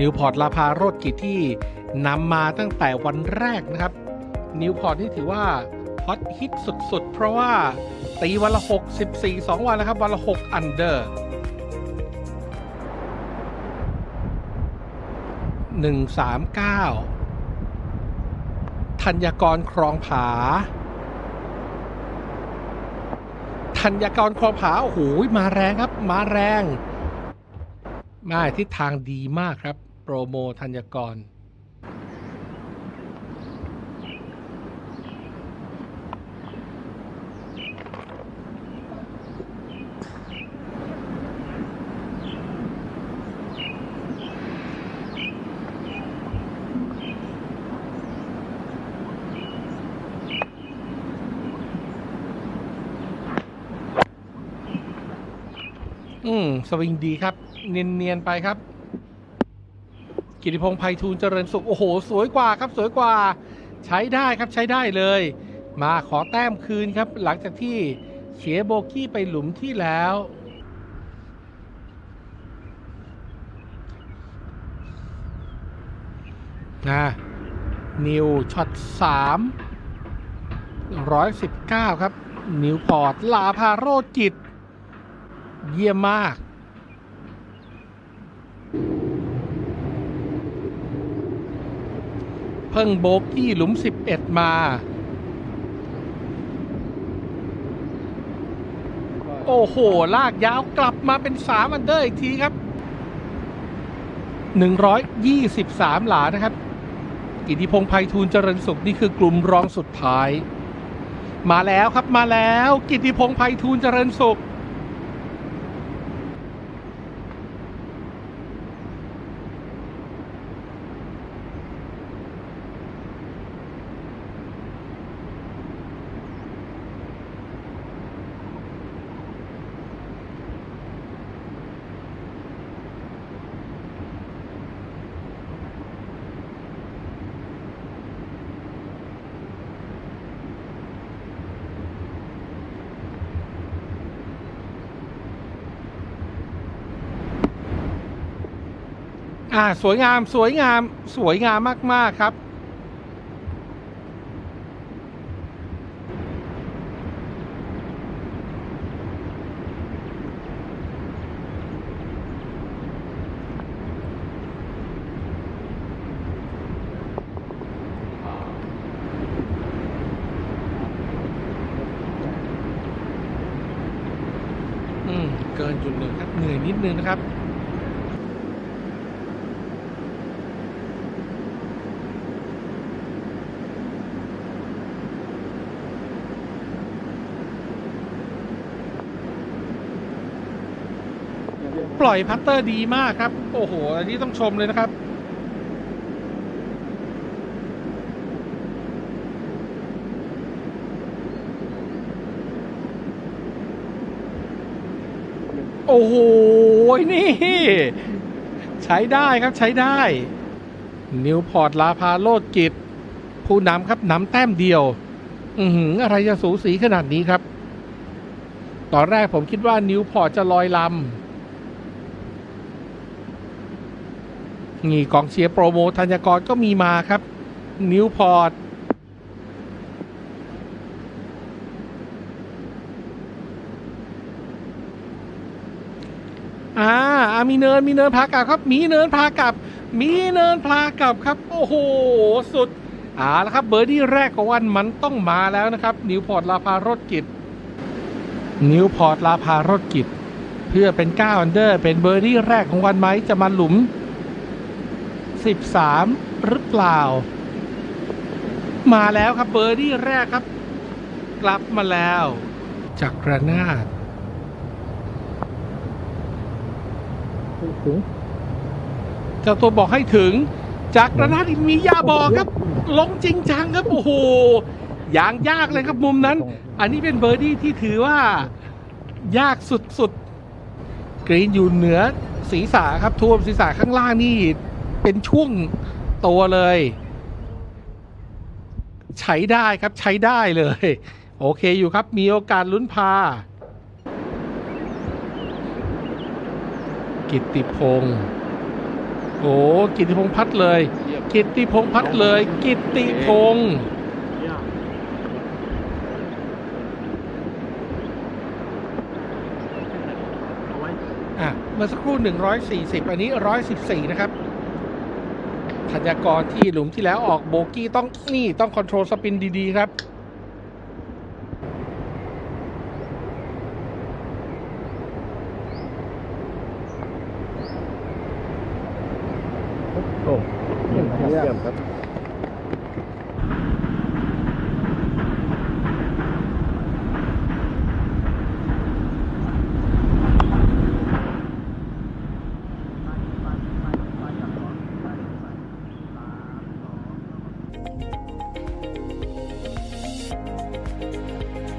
นิวพอร์ตลาพาโรดกิจที่นำมาตั้งแต่วันแรกนะครับ นิวพอร์ตนี่ถือว่าฮอตฮิตสุดๆ เพราะว่าตีวันละ6 14 2 วันแล้วครับ วันละ 6 อันเดอร์ 139 ธัญกรครองผา ธัญกรครองผา โอ้โห มาแรงครับ มาแรง มาทิศทางดีมากครับ โปรโมธัญกรอืม สวิงดีครับ เนียน ๆ ไปครับ กิติพงษ์ไพฑูรย์เจริญสุข โอ้โห สวยกว่าครับสวยกว่าใช้ได้ครับใช้ได้เลย มาขอแต้มคืนครับ หลังจากที่เสียโบกี้ไปหลุมที่แล้วนะนิวช็อตสามร้อยสิบเก้าครับ นิวพอร์ตลาพาโรจิต เยี่ยมมาก พิ่งโบกี้หลุม 11 มาโอ้โห ลากยาวกลับมาเป็น3อันเดอร์อีกทีครับ 123 หลานะครับ กิติพงษ์ไพฑูรย์เจริญสุข นี่คือกลุ่มรองสุดท้าย มาแล้วครับมาแล้ว กิติพงษ์ไพฑูรย์เจริญสุข อ่าสวยงามสวยงามสวยงามมาก ๆ ครับ อืม เกินจุดหนึ่งครับ เหนื่อยนิดนึงนะครับ ปล่อยพัตเตอร์ดีมากครับ โอ้โห อันนี้ต้องชมเลยนะครับ โอ้โห นี่ ใช้ได้ครับใช้ได้ นิวพอร์ตลาพาโลดกิจ ผู้นำครับนำแต้มเดียว อือหือ อะไรจะสูสีขนาดนี้ครับ ตอนแรกผมคิดว่านิวพอร์ตจะลอยลำ นี่กองเชียร์โปรโมธัญกรก็มีมาครับ นิวพอร์ตอ่าอามีเนินมีเนินพากลับครับ มีเนินพากลับ มีเนินพากลับครับ โอ้โห สุดอ่าแล้วครับ เบอร์ดี้แรกของวันมันต้องมาแล้วนะครับ นิวพอร์ตลาพารถกิจ นิวพอร์ตลาพารถกิจ เพื่อเป็น9อันเดอร์ เป็นเบอร์ดี้แรกของวันไหมจะมาหลุม 13 หรือเปล่า มาแล้วครับเบอร์ดี้แรกครับ กลับมาแล้วจากระนาดเจ้าตัวบอกให้ถึง จากระนาดมียาบอกครับ ลงจริงจังครับโอ้โหอย่างยากเลยครับมุมนั้น อันนี้เป็นเบอร์ดี้ที่ถือว่า ยากสุดๆกรีนอยู่เหนือศีรษะครับท่วมศีรษะข้างล่างนี่ เป็นช่วงตัวเลย ใช้ได้ครับใช้ได้เลย โอเคอยู่ครับมีโอกาสลุ้นพา กิตติพงศ์โอ้กิตติพงษ์พัดเลย กิตติพงษ์พัดเลย กิตติพงษ์เยี่ยมเอาไว้อะเมื่อสักครู่ 140 อันนี้ 114 นะครับ ธัญกรที่หลุมที่แล้วออกโบกี้ต้องนี่ต้องคอนโทรลสปินดี ๆ ครับโอ้เยี่ยมครับ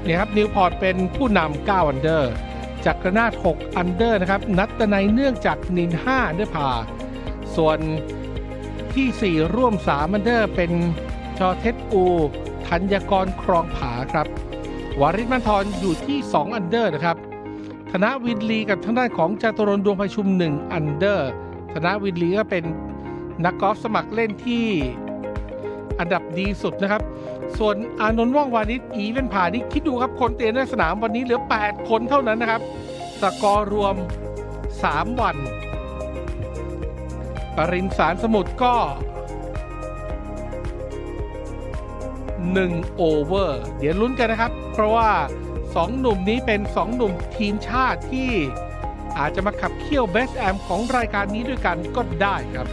เนี่ยครับนิวพอร์ตเป็นผู้นำ9อันเดอร์จากกระนาด6อันเดอร์นะครับนัดตะไนเนื่องจากนิน5อันเดอร์พา ส่วนที่ 4 ร่วม3อันเดอร์เป็นจอเทสอูธัญกรครองผาครับวาริศมันทรอยู่ที่ 2 อันเดอร์นะครับธนวินลีกับทางด้านของจตุรนดวงพชุม 1 อันเดอร์ธนวินลีก็เป็นนักกอล์ฟสมัครเล่นที่อันดับดีสุดนะครับ ส่วนอานนท์ว่องวานิชอีเวนผ่านี่คิดดูครับคนเตียนในสนามวันนี้เหลือ 8 คนเท่านั้นนะครับ สกอร์รวม 3 วัน ปรินสารสมุทรก็1โอเวอร์เดี๋ยวลุ้นกันนะครับ เพราะว่า 2 หนุ่มนี้เป็น 2 หนุ่มทีมชาติที่อาจจะมาขับเคี่ยวเบสแอมของรายการนี้ด้วยกันก็ได้ครับ